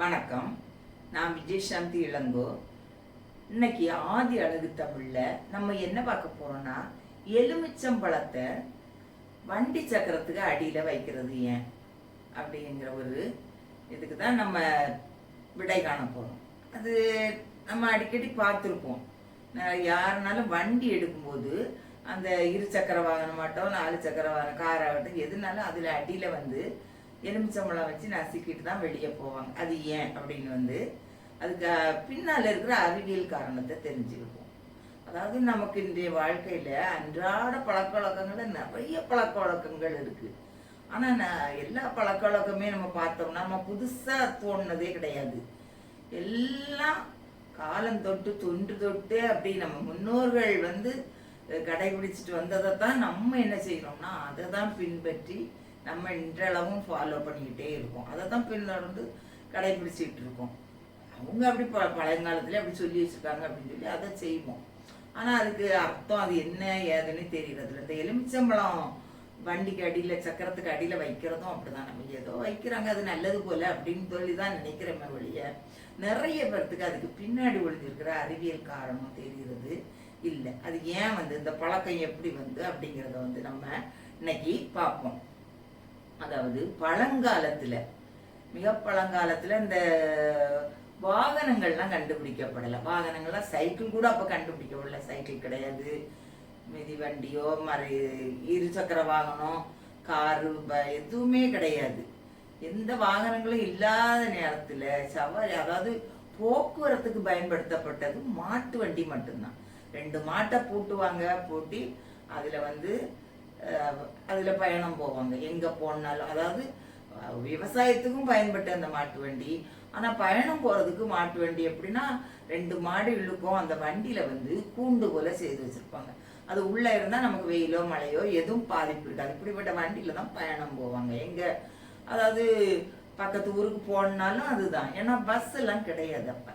வணக்கம். நான் விஜயசாந்தி இளங்கோ. இன்னைக்கு ஆதி அழகு தமிழில் நம்ம என்ன பார்க்க போறோம்னா எலுமிச்சம்பழத்தை வண்டி சக்கரத்துக்கு அடியில் வைக்கிறது ஏன்? அப்படிங்கிற ஒரு இதுக்கு தான் நம்ம விடை காண போகிறோம் அது நம்ம அடிக்கடி பார்த்துருப்போம். யாருனாலும் வண்டி எடுக்கும்போது அந்த இரு சக்கர ஆகட்டும் நாலு சக்கர வாகனம் கார் ஆகட்டும் எதுனாலும் அதில் அடியில் வந்து எலுமிச்சம்பழம் வச்சு நசுக்கிட்டு தான் வெளியே போவாங்க. அது ஏன் அப்படின்னு வந்து அதுக்கு பின்னால் இருக்கிற அறிவியல் காரணத்தை தெரிஞ்சுக்கிப்போம் அதாவது நமக்கு இன்றைய வாழ்க்கையில் அன்றாட பழக்க வழக்கங்களில் நிறைய பழக்க வழக்கங்கள் இருக்குது ஆனால் நான் எல்லா பழக்க வழக்கமே நம்ம பார்த்தோம்னா நம்ம புதுசாக தோணுனதே கிடையாது. எல்லாம் காலம் தொட்டு தொன்று தொட்டு அப்படி நம்ம முன்னோர்கள் வந்து கடைபிடிச்சிட்டு வந்ததை தான் நம்ம என்ன செய்கிறோம்னா அதை தான் பின்பற்றி நம்ம இன்றளவும் ஃபாலோ பண்ணிக்கிட்டே இருக்கோம். அதை தான் பின்தொடர்ந்து கடைபிடிச்சிட்டு இருக்கோம். அவங்க அப்படி ப பழங்காலத்துல அப்படி சொல்லி வச்சிருக்காங்க அப்படின்னு சொல்லி அதை செய்வோம். ஆனால் அதுக்கு அர்த்தம் அது என்ன ஏதுன்னு தெரியறது இல்லை இந்த எலுமிச்சம்பழம் வண்டிக்கு அடியில் சக்கரத்துக்கு அடியில் வைக்கிறதும் அப்படிதான். நம்ம ஏதோ வைக்கிறாங்க அது நல்லது போல அப்படின்னு சொல்லி தான் நினைக்கிறோமே வழிய நிறைய பேர்த்துக்கு அதுக்கு பின்னாடி ஒழிஞ்சிருக்கிற அறிவியல் காரணம் தெரிகிறது இல்லை. அது ஏன் வந்து இந்த பழக்கம் எப்படி வந்து அப்படிங்கிறத வந்து நம்ம இன்னைக்கு பார்ப்போம். அதாவது பழங்காலத்துல மிக பழங்காலத்துல இந்த வாகனங்கள்லாம் கண்டுபிடிக்கப்படலை. வாகனங்கள்லாம் சைக்கிள் கூட அப்போ கண்டுபிடிக்கப்படல சைக்கிள் கிடையாது. மிதிவண்டியோ மறு இருசக்கர வாகனம் காரு ப- எதுவுமே கிடையாது. எந்த வாகனங்களும் இல்லாத நேரத்தில் சவாரி அதாவது போக்குவரத்துக்கு பயன்படுத்தப்பட்டது மாட்டு வண்டி மட்டும்தான். ரெண்டு மாட்டை பூட்டுவாங்க பூட்டி அதில் வந்து அதில் பயணம் போவாங்க. எங்கே போனாலும் அதாவது விவசாயத்துக்கும் பயன்பட்ட அந்த மாட்டு வண்டி. ஆனால் பயணம் போகிறதுக்கு மாட்டு வண்டி எப்படின்னா ரெண்டு மாடு இழுக்கும். அந்த வண்டியில் வந்து கூண்டு போல செய்து வச்சுருப்பாங்க. அது உள்ளே இருந்தால் நமக்கு வெயிலோ மழையோ எதுவும் பாதிப்பு இருக்காது இப்படிப்பட்ட வண்டியில் தான் பயணம் போவாங்க. எங்கே அதாவது பக்கத்து ஊருக்கு போனாலும் அதுதான். ஏன்னா பஸ் எல்லாம் கிடையாது அப்போ.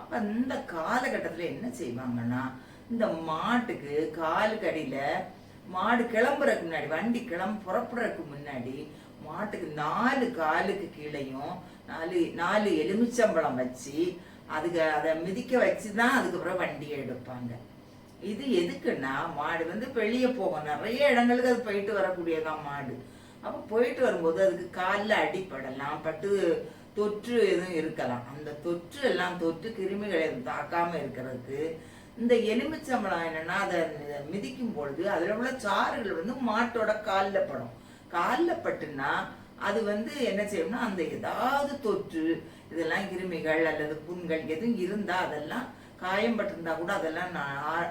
அப்போ இந்த காலகட்டத்தில் என்ன செய்வாங்கன்னா இந்த மாட்டுக்கு காலுக்கு அடியில மாடு கிளம்புறதுக்கு முன்னாடி வண்டி கிளம்ப புறப்படுறதுக்கு முன்னாடி மாட்டுக்கு நாலு காலுக்கு கீழையும் நாலு நாலு எலுமிச்சம்பழம் வச்சு அதுக்கு அதை மிதிக்க வச்சு தான் அதுக்கப்புறம் வண்டியை எடுப்பாங்க. இது எதுக்குன்னா மாடு வந்து வெளியே போகும். நிறைய இடங்களுக்கு அது போயிட்டு வரக்கூடியதான் மாடு. அப்போ போயிட்டு வரும்போது அதுக்கு காலில் அடிப்படலாம் பட்டு தொற்று எதுவும் இருக்கலாம். அந்த தொற்று எல்லாம் தொற்று கிருமிகளை எதுவும் இருக்கிறதுக்கு இந்த எலுமிச்சம்பழம் என்னன்னா அதை மிதிக்கும் பொழுது அதில் உள்ள சாறுகள் வந்து மாட்டோட காலில் படும். காலில் பட்டுன்னா அது வந்து என்ன செய்யும்னா அந்த ஏதாவது தொற்று இதெல்லாம் கிருமிகள் அல்லது புண்கள் எதுவும் இருந்தால் அதெல்லாம் காயம் பட்டிருந்தா கூட அதெல்லாம்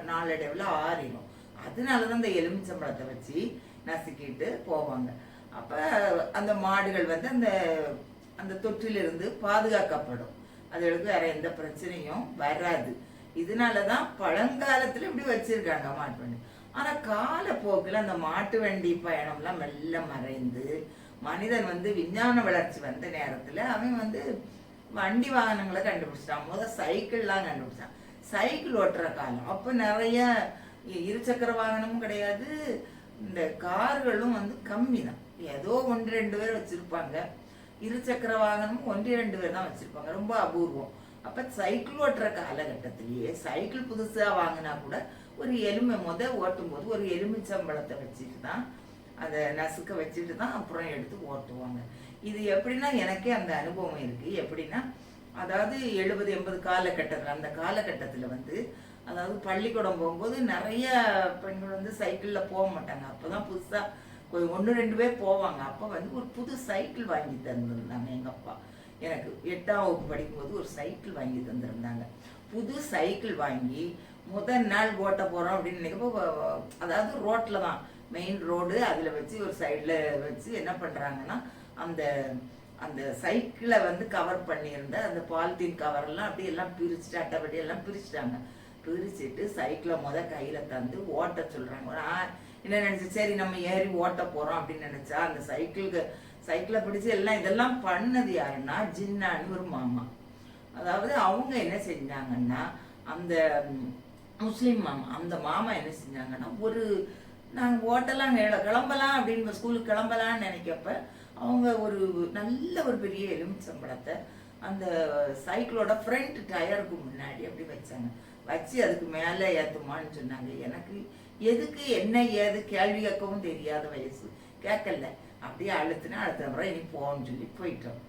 நாளடைவில் ஆறிடும் ஆறிடும் அதனாலதான் இந்த எலுமிச்சம்பழத்தை வச்சு நசுக்கிட்டு போவாங்க. அப்போ அந்த மாடுகள் வந்து அந்த அந்த தொற்றிலிருந்து பாதுகாக்கப்படும். அதுகளுக்கு வேற எந்த பிரச்சனையும் வராது. இதனால தான் பழங்காலத்தில் இப்படி வச்சிருக்காங்க மாட்டு வண்டி ஆனால் காலப்போக்கில் அந்த மாட்டு வண்டி பயணம்லாம் மெல்ல மறைந்து மனிதன் வந்து விஞ்ஞான வளர்ச்சி வந்த நேரத்தில் அவன் வந்து வண்டி வாகனங்களை கண்டுபிடிச்சிட்டான். முதல் சைக்கிள்லாம் கண்டுபிடிச்சான். சைக்கிள் ஓட்டுற காலம். அப்போ நிறைய இ- இருசக்கர வாகனமும் கிடையாது. இந்த கார்களும் வந்து கம்மி தான் ஏதோ ஒன்று ரெண்டு பேர் வச்சுருப்பாங்க. இருசக்கர வாகனமும் ஒன்று ரெண்டு பேர் தான் வச்சுருப்பாங்க. ரொம்ப அபூர்வம். அப்ப சைக்கிள் ஓட்டுற காலகட்டத்திலேயே சைக்கிள் புதுசா வாங்கினா கூட ஒரு எலுமை முத ஓட்டும் போது ஒரு எலுமிச்சம்பழத்தை வச்சுட்டு தான் அதை நசுக்க வச்சுட்டு தான் அப்புறம் எடுத்து ஓட்டுவாங்க. இது எப்படின்னா எனக்கே அந்த அனுபவம் இருக்கு. எப்படின்னா அதாவது எழுபது எண்பது காலகட்டத்தில் அந்த காலகட்டத்தில் வந்து அதாவது பள்ளிக்கூடம் போகும்போது நிறைய பெண்கள் வந்து சைக்கிளில் போக மாட்டாங்க. அப்பதான் புதுசாக கொஞ்சம் ஒன்று ரெண்டு பேர் போவாங்க. அப்போ வந்து ஒரு புது சைக்கிள் வாங்கி தந்துருந்தாங்க எங்கள் அப்பா. எனக்கு எட்டாம் வகுப்பு படிக்கும்போது ஒரு சைக்கிள் வாங்கி தந்திருந்தாங்க. புது சைக்கிள் வாங்கி முதல் நாள் ஓட்ட போகிறோம் அப்படின்னு நினைக்கப்போ அதாவது ரோட்டில் தான். மெயின் ரோடு அதில் வச்சு ஒரு சைடில் வச்சு என்ன பண்ணுறாங்கன்னா அந்த அந்த சைக்கிளை வந்து கவர் பண்ணியிருந்த அந்த பாலித்தீன் கவரெல்லாம் அப்படியே எல்லாம் பிரிச்சுட்டு அட்டைப்படி எல்லாம் பிரிச்சுட்டாங்க. பிரிச்சுட்டு சைக்கிளை முத கையில் தந்து ஓட்ட சொல்கிறாங்க நான் என்ன நினச்சி சரி நம்ம ஏறி ஓட்ட போகிறோம் அப்படின்னு நினச்சா அந்த சைக்கிளுக்கு சைக்கிளை பிடிச்சி எல்லாம் இதெல்லாம் பண்ணது யாருன்னா ஜின்னான்னு ஒரு மாமா. அதாவது அவங்க என்ன செஞ்சாங்கன்னா அந்த முஸ்லீம் மாமா அந்த மாமா என்ன செஞ்சாங்கன்னா ஒரு நாங்கள் ஓட்டலாம் கிளம்பலாம் அப்படின்னு ஸ்கூலுக்கு கிளம்பலாம்னு நினைக்கப்ப அவங்க ஒரு நல்ல ஒரு பெரிய எலுமிச்சம்பழத்தை அந்த சைக்கிளோட ஃப்ரண்ட் டயருக்கு முன்னாடி அப்படி வச்சாங்க. வச்சு அதுக்கு மேலே ஏற்றுமான்னு சொன்னாங்க. எனக்கு எதுக்கு என்ன ஏது கேள்வி கேட்கவும் தெரியாத வயசு. கேட்கல. அப்படியே அழுத்தினா அழுத்த அப்புறம் இனி போகணும்னு சொல்லி போயிட்டோம்.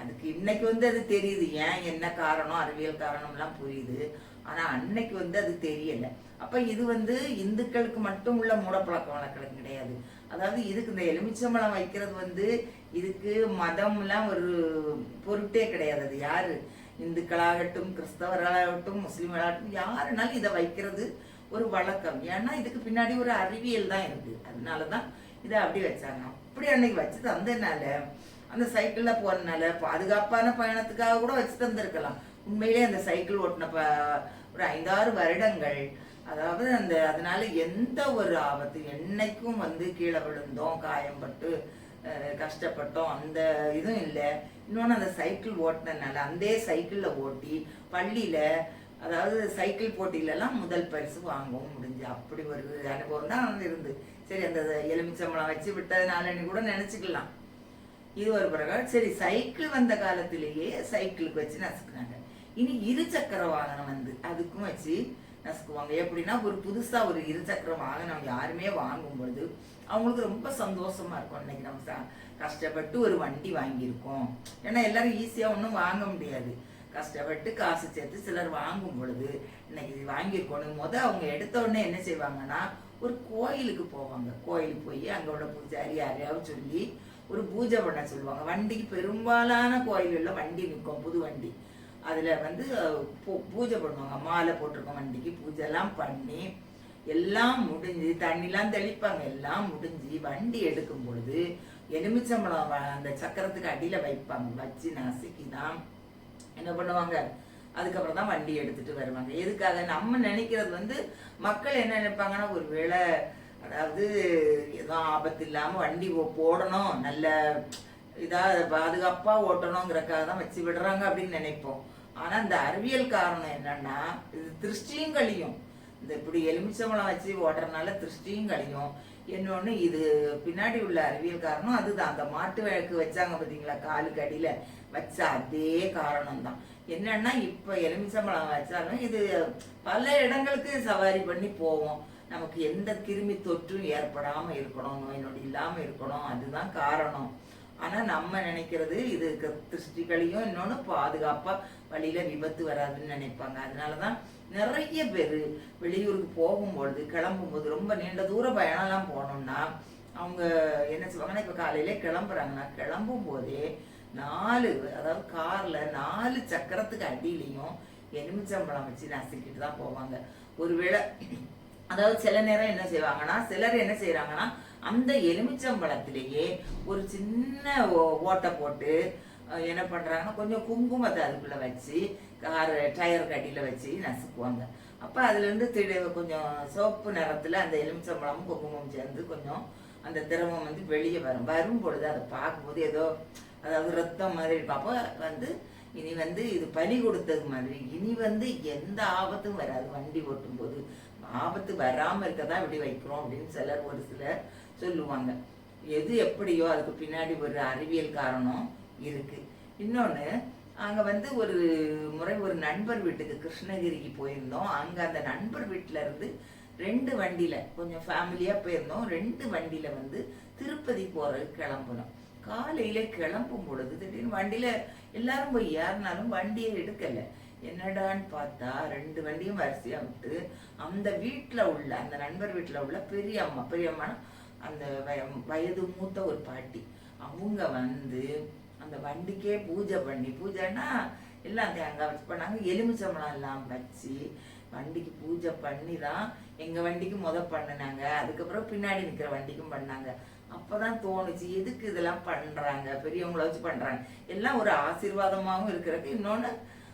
அதுக்கு இன்னைக்கு வந்து அது தெரியுது. ஏன் என்ன காரணம்? அறிவியல் காரணம்லாம் புரியுது. ஆனால் அன்னைக்கு வந்து அது தெரியலை. அப்போ இது வந்து இந்துக்களுக்கு மட்டும் உள்ள மூடப்பழக்க வழக்கம் கிடையாது. அதாவது இதுக்கு இந்த எலுமிச்சம்பழம் வைக்கிறது வந்து இதுக்கு மதம்லாம் ஒரு பொருட்டே கிடையாது. அது யாரு? இந்துக்களாகட்டும் கிறிஸ்தவர்களாகட்டும் முஸ்லீம்களாகட்டும் யாருனாலும் இதை வைக்கிறது ஒரு வழக்கம். ஏன்னா இதுக்கு பின்னாடி ஒரு அறிவியல் தான் இருக்குது அதனால தான் இதை அப்படி வச்சாங்க. அப்படி அன்னைக்கு வச்சு தந்ததுனால அந்த சைக்கிளில் போறதுனால பாதுகாப்பான பயணத்துக்காக கூட வச்சு தந்திருக்கலாம். உண்மையிலே அந்த சைக்கிள் ஓட்டின ப ஒரு ஐந்தாறு வருடங்கள் அதாவது அந்த அதனால எந்த ஒரு ஆபத்து என்னைக்கும் வந்து கீழே விழுந்தோம் காயம்பட்டு கஷ்டப்பட்டோம் அந்த இதுவும் இல்லை. இன்னொன்று அந்த சைக்கிள் ஓட்டினதுனால அந்த சைக்கிளில் ஓட்டி பள்ளியில் அதாவது சைக்கிள் போட்டியிலலாம் முதல் பரிசு வாங்கவும் முடிஞ்சு. அப்படி ஒரு அனுபவம் தான் வந்து இருந்து சரி அந்த எலுமிச்சம்பழம் வச்சு விட்டதுனாலன்னு கூட நினைச்சுக்கலாம். இது ஒரு பிரகாரம் சரி சைக்கிள் வந்த காலத்திலேயே சைக்கிளுக்கு வச்சு நசுக்குனாங்க. இனி இருசக்கர வாகனம் வந்து அதுக்கும் வச்சு நசுக்குவாங்க. எப்படின்னா ஒரு புதுசாக ஒரு இருசக்கர வாகனம் யாருமே வாங்கும் பொழுது அவங்களுக்கு ரொம்ப சந்தோஷமா இருக்கும். இன்னைக்கு நம்ம கஷ்டப்பட்டு ஒரு வண்டி வாங்கியிருக்கோம். ஏன்னா எல்லாரும் ஈஸியாக ஒன்றும் வாங்க முடியாது. கஷ்டப்பட்டு காசு சேர்த்து சிலர் வாங்கும் பொழுது இன்னைக்கு வாங்கியிருக்கணும் முத அவங்க எடுத்த உடனே என்ன செய்வாங்கன்னா ஒரு கோயிலுக்கு போவாங்க. கோயிலுக்கு போய் அங்கே உள்ள பூஜாரி யாரையாவது சொல்லி ஒரு பூஜை பண்ண சொல்லுவாங்க. வண்டிக்கு பெரும்பாலான கோயில்களில் வண்டி நிற்கும் புது வண்டி. அதில் வந்து பூ- பூஜை பண்ணுவாங்க. மாலை போட்டிருக்கோம் வண்டிக்கு. பூஜைலாம் பண்ணி எல்லாம் முடிஞ்சு தண்ணிலாம் தெளிப்பாங்க. எல்லாம் முடிஞ்சு வண்டி எடுக்கும் பொழுது எலுமிச்சம்பழம் வ- அந்த சக்கரத்துக்கு அடியில் வைப்பாங்க. வச்சு நசுக்கி தான் என்ன பண்ணுவாங்க? அதுக்கப்புறம் தான் வண்டி எடுத்துட்டு வருவாங்க. எதுக்காக நம்ம நினைக்கிறது வந்து மக்கள் என்ன நினைப்பாங்கன்னா ஒருவேளை அதாவது எதுவும் ஆபத்து இல்லாமல் வண்டி போடணும் நல்ல இதாக பாதுகாப்பாக ஓட்டணுங்கிறக்காக தான் வச்சு விடுறாங்க அப்படின்னு நினைப்போம். ஆனால் இந்த அறிவியல் காரணம் என்னன்னா இது திருஷ்டியும் கழியும். இந்த இப்படி எலுமிச்சம்பழம் வச்சு ஓட்டுறதுனால திருஷ்டியும் கழியும். இன்னொன்று இது பின்னாடி உள்ள அறிவியல் காரணம் அதுதான். அந்த மாட்டு விளக்கு வச்சாங்க பார்த்தீங்களா காலுக்கு அடியில் வச்ச அதே காரணம் தான் என்னன்னா இப்போ எலுமிச்சம்பழம் வச்சாலும் இது பல இடங்களுக்கு சவாரி பண்ணி போவோம். நமக்கு எந்த கிருமி தொற்றும் ஏற்படாமல் இருக்கணும் நோய் நொடி இல்லாமல் இருக்கணும் அதுதான் காரணம். ஆனால் நம்ம நினைக்கிறது இது க- திருஷ்டிகளையும் இன்னொன்று பாதுகாப்பாக வழியில் விபத்து வராதுன்னு நினைப்பாங்க. அதனால தான் நிறைய பேர் வெளியூருக்கு போகும்பொழுது கிளம்பும்போது ரொம்ப நீண்ட தூர பயணம்லாம் போனோம்னா அவங்க என்ன செய்வாங்கன்னா இப்போ காலையிலே கிளம்புறாங்கன்னா கிளம்பும் போதே நாலு அதாவது காரில் நாலு சக்கரத்துக்கு அடியிலையும் எலுமிச்சம்பழம் வச்சு நசுக்கிட்டு தான் போவாங்க. ஒருவேளை அதாவது சில நேரம் என்ன செய்வாங்கன்னா சிலர் என்ன செய்யறாங்கன்னா அந்த எலுமிச்சம்பழத்திலேயே ஒரு சின்ன ஓ- ஓட்டை போட்டு என்ன பண்ணுறாங்கன்னா கொஞ்சம் குங்குமத்தை அதுக்குள்ளே வச்சு கார் டயர் கடியில வச்சு நசுக்குவாங்க. அப்போ அதுலேருந்து திடீர் திடு கொஞ்சம் சிவப்பு நிறத்தில் அந்த எலுமிச்சம்பழமும் குங்குமம் சேர்ந்து கொஞ்சம் அந்த திரவம் வந்து வெளியே வரும். வரும் பொழுது அதை பார்க்கும்போது ஏதோ அதாவது ரத்தம் மாதிரி இருக்கும். அப்போ வந்து இனி வந்து இது பலி கொடுத்தது மாதிரி இனி வந்து எந்த ஆபத்தும் வராது. வண்டி ஓட்டும் போது ஆபத்து இருக்க தான் இப்படி வைக்கிறோம் அப்படின்னு சிலர் ஒரு சிலர் சொல்லுவாங்க. எது எப்படியோ அதுக்கு பின்னாடி ஒரு அறிவியல் காரணம் இருக்கு. இன்னொன்னு அங்கே வந்து ஒரு முறை ஒரு நண்பர் வீட்டுக்கு கிருஷ்ணகிரிக்கு போயிருந்தோம். அங்கே அந்த நண்பர் வீட்டில இருந்து ரெண்டு வண்டியில கொஞ்சம் ஃபேமிலியாக போயிருந்தோம். ரெண்டு வண்டியில வந்து திருப்பதி போறதுக்கு கிளம்புனோம். காலையில கிளம்பும் பொழுது திடீர்னு வண்டியில எல்லாரும் போய் ஏறினாலும் வண்டியை எடுக்கல. என்னடான்னு பார்த்தா ரெண்டு வண்டியும் வரிசையாக விட்டு அந்த வீட்டில் உள்ள அந்த நண்பர் வீட்டில் உள்ள பெரிய அம்மா பெரிய பெரியம்மானா அந்த வய- வயது மூத்த ஒரு பாட்டி. அவங்க வந்து அந்த வண்டிக்கே பூஜை பண்ணி பூஜைன்னா எல்லாம் தேங்காய் வச்சு பண்ணாங்க எலுமிச்சம்பழம் எல்லாம் வச்சு வண்டிக்கு பூஜை பண்ணி தான் எங்கள் வண்டிக்கு முத பண்ணினாங்க. அதுக்கப்புறம் பின்னாடி நிற்கிற வண்டிக்கும் பண்ணாங்க. அப்பதான் தோணுச்சு எதுக்கு இதெல்லாம் பண்ணுறாங்க பெரியவங்கள வச்சு பண்ணுறாங்க எல்லாம் ஒரு ஆசீர்வாதமாகவும் இருக்கிறதுக்கு இன்னொன்று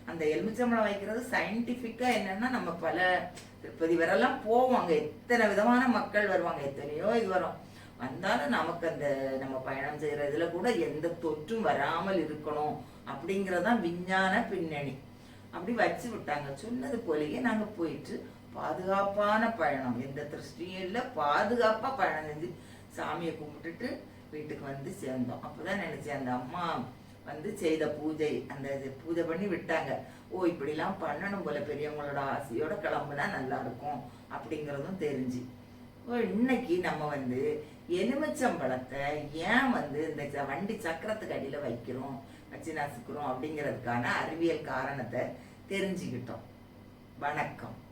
அந்த எலுமிச்சம்பழம் வைக்கிறது சயின்டிஃபிக்காக என்னன்னா நம்ம பல திருப்பதி வரலாம் போவாங்க எத்தனை விதமான மக்கள் வருவாங்க? எத்தனையோ இது வரும். வந்தாலும் நமக்கு அந்த நம்ம பயணம் செய்கிற இதில் கூட எந்த தொற்றும் வராமல் இருக்கணும் அப்படிங்கிறதான் விஞ்ஞான பின்னணி. அப்படி வச்சு விட்டாங்க. சொன்னது போலயே நாங்கள் போயிட்டு பாதுகாப்பான பயணம். எந்த திருஷ்டியும் இல்லை. பாதுகாப்பாக பயணம் செஞ்சு சாமியை கும்பிட்டுட்டு வீட்டுக்கு வந்து சேர்ந்தோம். அப்போதான் நினைச்சேன் அந்த அம்மா வந்து செய்த பூஜை அந்த இது பூஜை பண்ணி விட்டாங்க. ஓ இப்படிலாம் பண்ணணும் போல பெரியவங்களோட ஆசையோட கிளம்புனா நல்லா இருக்கும் அப்படிங்கிறதும் தெரிஞ்சு. ஓ இன்னைக்கு நம்ம வந்து எலுமிச்சம்பழத்தை ஏன் வந்து இந்த ச- வண்டி சக்கரத்துக்கு அடியில் வைக்கிறோம் வச்சு நசுக்கிறோம் அப்படிங்கிறதுக்கான அறிவியல் காரணத்தை தெரிஞ்சுக்கிட்டோம். வணக்கம்.